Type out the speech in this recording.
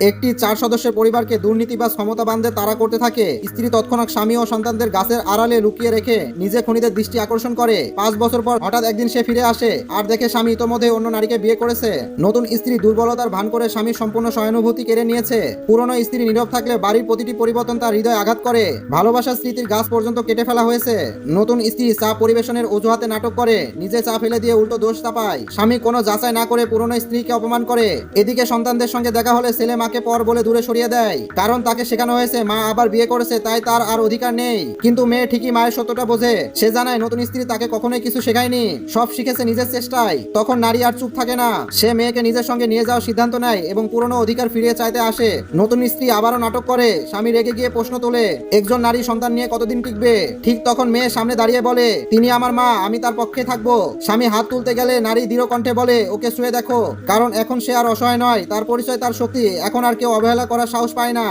একটি চার সদস্যের পরিবারকে দুর্নীতি বা ক্ষমতাবানদের তাড়া করতে থাকে। স্ত্রী তৎক্ষণাৎ স্বামী ও সন্তানদের গাছের আড়ালে লুকিয়ে রেখে নিজে খনিদের দৃষ্টি আকর্ষণ করে। পাঁচ বছর পর হঠাৎ একদিন সে ফিরে আসে, আর দেখে স্বামী ইতোমধ্যে অন্য নারীকে বিয়ে করেছে। নতুন স্ত্রী দুর্বলতার ভান করে স্বামীর সম্পূর্ণ সহানুভূতি কেড়ে নিয়েছে। পুরনো স্ত্রী নীরব থাকলে বাড়ির প্রতিটি পরিবর্তন তার হৃদয় আঘাত করে। ভালোবাসার স্মৃতির গাছ পর্যন্ত কেটে ফেলা হয়েছে। নতুন স্ত্রী চা পরিবেশনের অজুহাতে নাটক করে, নিজে চা ফেলে দিয়ে উল্টো দোষ চাপায়। স্বামী কোনো যাচাই না করে পুরনো স্ত্রীকে অপমান করে। এদিকে সন্তানদের সঙ্গে দেখা হলে ছেলে মাকে পর বলে দূরে সরিয়ে দেয়। কারণ তাকে শেখানো হয়েছে, মা আবার বিয়ে করেছে, তাই তার আর অধিকার নেই। কিন্তু মেয়ে ঠিকই মায়ের সত্যটা বোঝে। সে জানায়, নতুন স্ত্রী তাকে কখনোই কিছু শেখায়নি। সব শিখেছে নিজের চেষ্টায়। তখন নারী আর চুপ থাকে না। সে মেয়েকে নিজের সঙ্গে নিয়ে যাওয়ার সিদ্ধান্ত নেয় এবং পুরনো অধিকার ফিরিয়ে চাইতে আসে। নতুন স্ত্রী আবারও নাটক করে, স্বামী রেগে গিয়ে প্রশ্ন তোলে, একজন নারী সন্তান নিয়ে কতদিন টিকবে? ঠিক তখন মেয়ে সামনে দাঁড়িয়ে বলে, তিনি আমার মা, আমি তার পক্ষে থাকব। স্বামী হাত তুলতে গেলে নারী দৃঢ় কণ্ঠে বলে, ওকে শুয়ে দেখো। কারণ এখন সে আর অসহায় নয়, তার পরিচয়, তার শক্তি এখন আর কেউ অবহেলা করার সাহস পায় না।